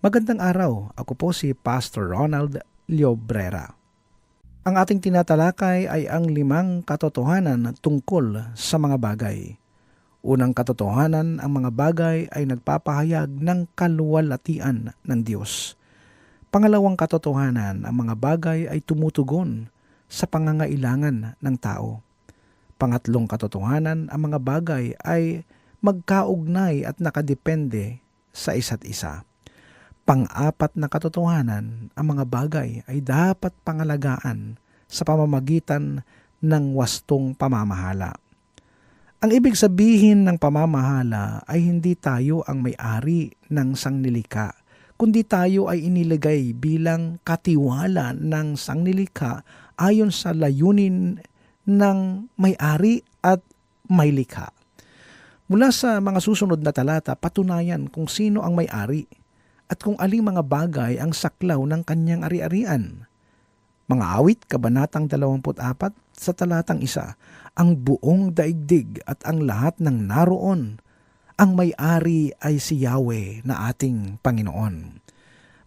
Magandang araw, ako po si Pastor Ronald Liobrera. Ang ating tinatalakay ay ang limang katotohanan tungkol sa mga bagay. Unang katotohanan, ang mga bagay ay nagpapahayag ng kaluwalhatian ng Diyos. Pangalawang katotohanan, ang mga bagay ay tumutugon sa pangangailangan ng tao. Pangatlong katotohanan, ang mga bagay ay magkaugnay at nakadepende sa isa't isa. Pang-apat na katotohanan, ang mga bagay ay dapat pangalagaan sa pamamagitan ng wastong pamamahala. Ang ibig sabihin ng pamamahala ay hindi tayo ang may-ari ng sangnilika, kundi tayo ay iniligay bilang katiwala ng sangnilika ayon sa layunin ng may-ari at may likha. Mula sa mga susunod na talata, patunayan kung sino ang may-ari at kung aling mga bagay ang saklaw ng kanyang ari-arian. Mga awit, kabanatang 24 sa talatang isa, ang buong daigdig at ang lahat ng naroon, ang may-ari ay si Yahweh na ating Panginoon.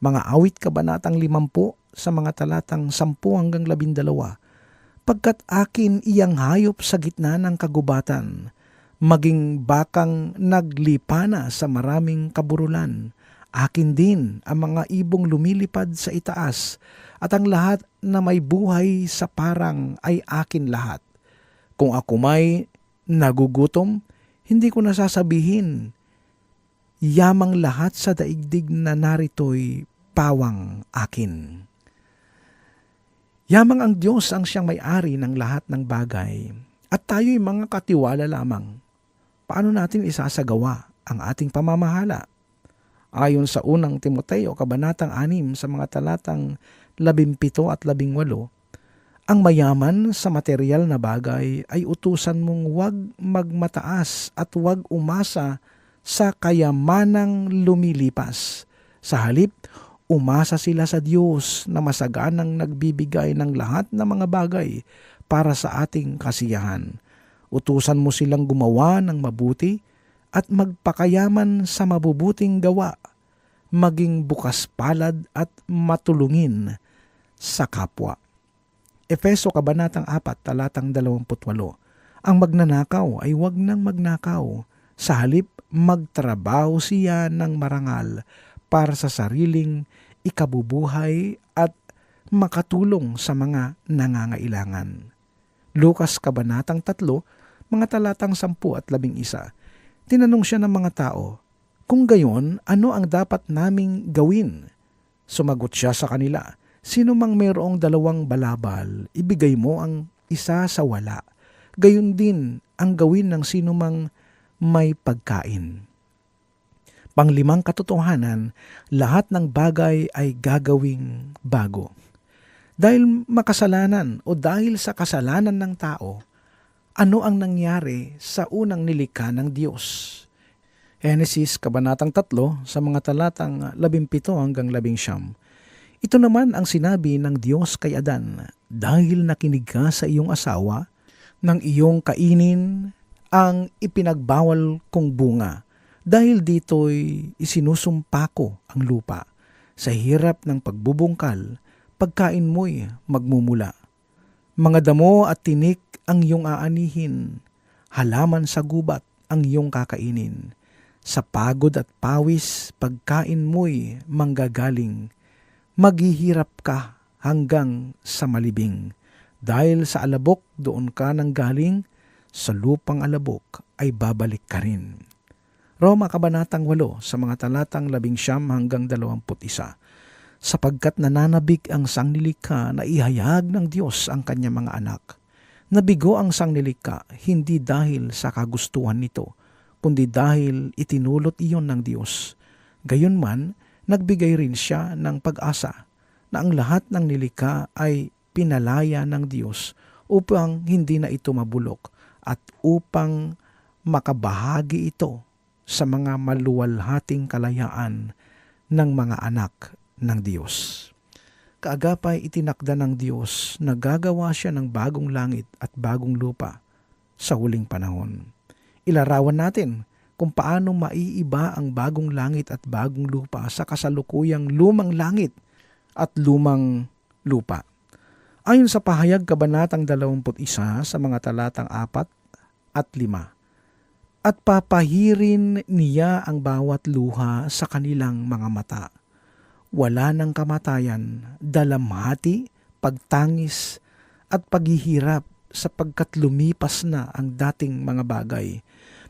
Mga awit, kabanatang 50 sa mga talatang 10 hanggang 12, pagkat akin iyang hayop sa gitna ng kagubatan, maging bakang naglipana sa maraming kaburulan, akin din ang mga ibong lumilipad sa itaas, at ang lahat na may buhay sa parang ay akin lahat. Kung ako may nagugutom, hindi ko nasasabihin, yamang lahat sa daigdig na narito'y pawang akin. Yamang ang Diyos ang siyang may-ari ng lahat ng bagay at tayo'y mga katiwala lamang. Paano natin isasagawa ang ating pamamahala? Ayon sa unang Timoteo, kabanatang 6 sa mga talatang 17 at 18, ang mayaman sa material na bagay ay utusan mong huwag magmataas at huwag umasa sa kayamanang lumilipas. Sa halip, umasa sila sa Diyos na masaganang nagbibigay ng lahat ng mga bagay para sa ating kasiyahan. Utusan mo silang gumawa ng mabuti at magpakayaman sa mabubuting gawa, maging bukas palad at matulungin sa kapwa. Efeso Kabanatang 4, talatang 28 Ang magnanakaw ay huwag nang magnakaw, sa halip magtrabaho siya ng marangal para sa sariling ikabubuhay at makatulong sa mga nangangailangan. Lukas Kabanatang 3, mga talatang 10 at 11. Tinanong siya ng mga tao, Kung gayon, ano ang dapat naming gawin? Sumagot siya sa kanila, Sino mang mayroong dalawang balabal, ibigay mo ang isa sa wala. Gayon din ang gawin ng sino mang may pagkain. Panglimang katotohanan, lahat ng bagay ay gagawing bago. Dahil makasalanan o dahil sa kasalanan ng tao, ano ang nangyari sa unang nilikha ng Diyos? Genesis Kabanatang 3 sa mga talatang 17 hanggang 11. Ito naman ang sinabi ng Diyos kay Adan, dahil nakinig ka sa iyong asawa, ng iyong kainin ang ipinagbawal kong bunga, dahil dito'y isinusumpa ko ang lupa. Sa hirap ng pagbubungkal, pagkain mo'y magmumula. Mga damo at tinik ang iyong aanihin, halaman sa gubat ang iyong kakainin. Sa pagod at pawis, pagkain mo'y manggagaling maghihirap ka hanggang sa malibing. Dahil sa alabok doon ka nang galing, sa lupang alabok ay babalik ka rin. Roma Kabanatang 8 sa mga talatang 11 hanggang 21 sapagkat nananabik ang sanglilikha na ihayag ng Diyos ang kanyang mga anak. Nabigo ang sanglilikha hindi dahil sa kagustuhan nito, kundi dahil itinulot iyon ng Diyos. Gayunman, nagbigay rin siya ng pag-asa na ang lahat ng nilikha ay pinalaya ng Diyos upang hindi na ito mabulok at upang makabahagi ito sa mga maluwalhating kalayaan ng mga anak ng Diyos. Kaagapay itinakda ng Diyos na gagawa siya ng bagong langit at bagong lupa sa huling panahon. Ilarawan natin kung paano maiiba ang bagong langit at bagong lupa sa kasalukuyang lumang langit at lumang lupa. Ayon sa pahayag kabanatang 21 sa mga talatang 4 at 5. At papahirin niya ang bawat luha sa kanilang mga mata. Wala ng kamatayan, dalamhati, pagtangis, at paghihirap sapagkat lumipas na ang dating mga bagay.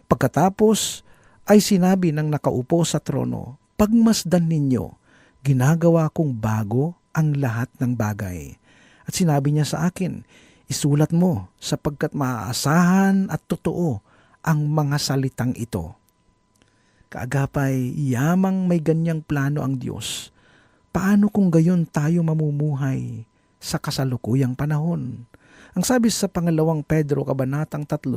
Pagkatapos ay sinabi ng nakaupo sa trono, Pagmasdan ninyo, ginagawa kong bago ang lahat ng bagay. At sinabi niya sa akin, isulat mo sapagkat maaasahan at totoo ang mga salitang ito. Kaagapay, yamang may ganyang plano ang Diyos. Paano kung gayon tayo mamumuhay sa kasalukuyang panahon? Ang sabi sa pangalawang Pedro Kabanatang 3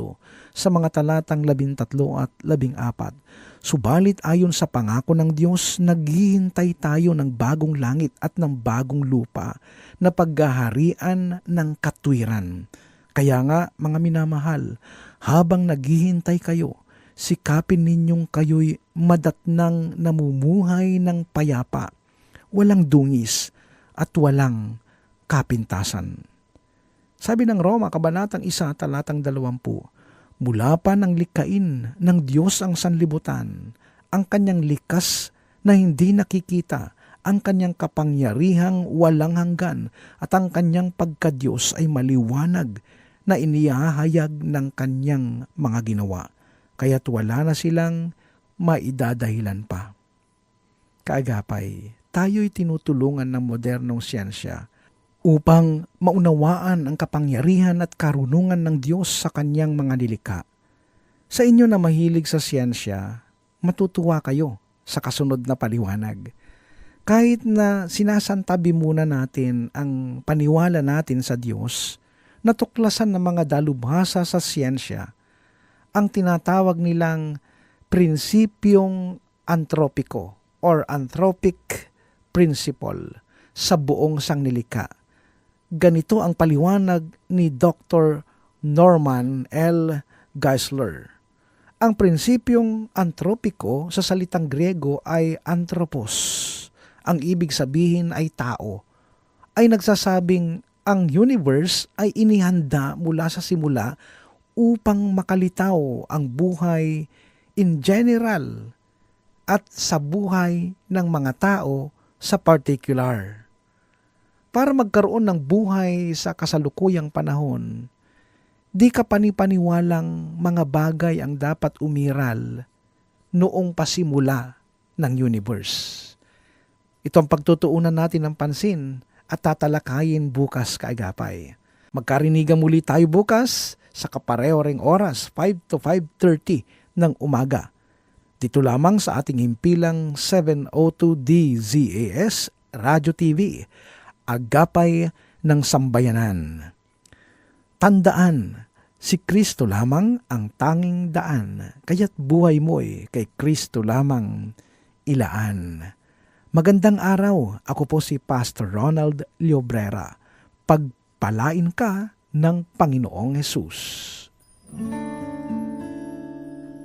sa mga talatang 13 at 14, Subalit ayon sa pangako ng Diyos, naghihintay tayo ng bagong langit at ng bagong lupa na paghaharian ng katwiran. Kaya nga, mga minamahal, habang naghihintay kayo, sikapin ninyong kayo'y madatnang namumuhay ng payapa, walang dungis at walang kapintasan. Sabi ng Roma, Kabanatang 1, talatang 20, Mula pa ng likain ng Diyos ang sanlibutan, ang kanyang likas na hindi nakikita, ang kanyang kapangyarihang walang hanggan, at ang kanyang pagkadyos ay maliwanag na inihahayag ng kanyang mga ginawa. Kaya't wala na silang maidadahilan pa. Kaagapay, tayo'y tinutulungan ng modernong siyensya upang maunawaan ang kapangyarihan at karunungan ng Diyos sa kanyang mga nilikha. Sa inyo na mahilig sa siyensya, matutuwa kayo sa kasunod na paliwanag. Kahit na sinasantabi muna natin ang paniwala natin sa Diyos, natuklasan ng mga dalubhasa sa siyensya ang tinatawag nilang prinsipyong antropiko or anthropic principle sa buong sangnilikha Ganito ang paliwanag ni Dr. Norman L. Geisler. Ang prinsipyong antropiko sa salitang Griego ay anthropos. Ang ibig sabihin ay tao. Ay nagsasabing ang universe ay inihanda mula sa simula upang makalitaw ang buhay in general at sa buhay ng mga tao sa particular para magkaroon ng buhay sa kasalukuyang panahon, di ka panipaniwalang mga bagay ang dapat umiral noong pasimula ng universe. Ito ang pagtutuunan natin ng pansin at tatalakayin bukas kaagapay. Magkarinigan muli tayo bukas sa kapareho ring oras 5 to 5.30 ng umaga. Dito lamang sa ating himpilang 702 DZAS Radio TV agapay ng sambayanan. Tandaan, si Kristo lamang ang tanging daan, kaya't buhay mo'y kay Kristo lamang ilaan. Magandang araw, ako po si Pastor Ronald Liobrera. Pagpalain ka ng Panginoong Hesus.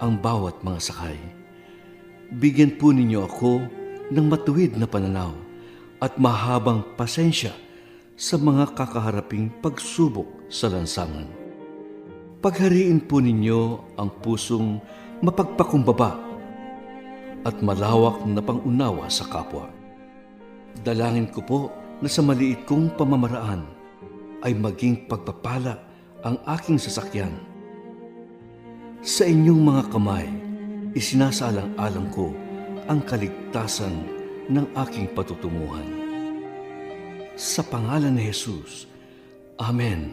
ang bawat mga sakay. Bigyan po ninyo ako ng matuwid na pananaw at mahabang pasensya sa mga kakaharaping pagsubok sa lansangan. Paghariin po ninyo ang pusong mapagpakumbaba at malawak na pangunawa sa kapwa. Dalangin ko po na sa maliit kong pamamaraan ay maging pagpapala ang aking sasakyan. Sa inyong mga kamay, isinasalang-alang ko ang kaligtasan ng aking patutunguhan. Sa pangalan ni Jesus, Amen.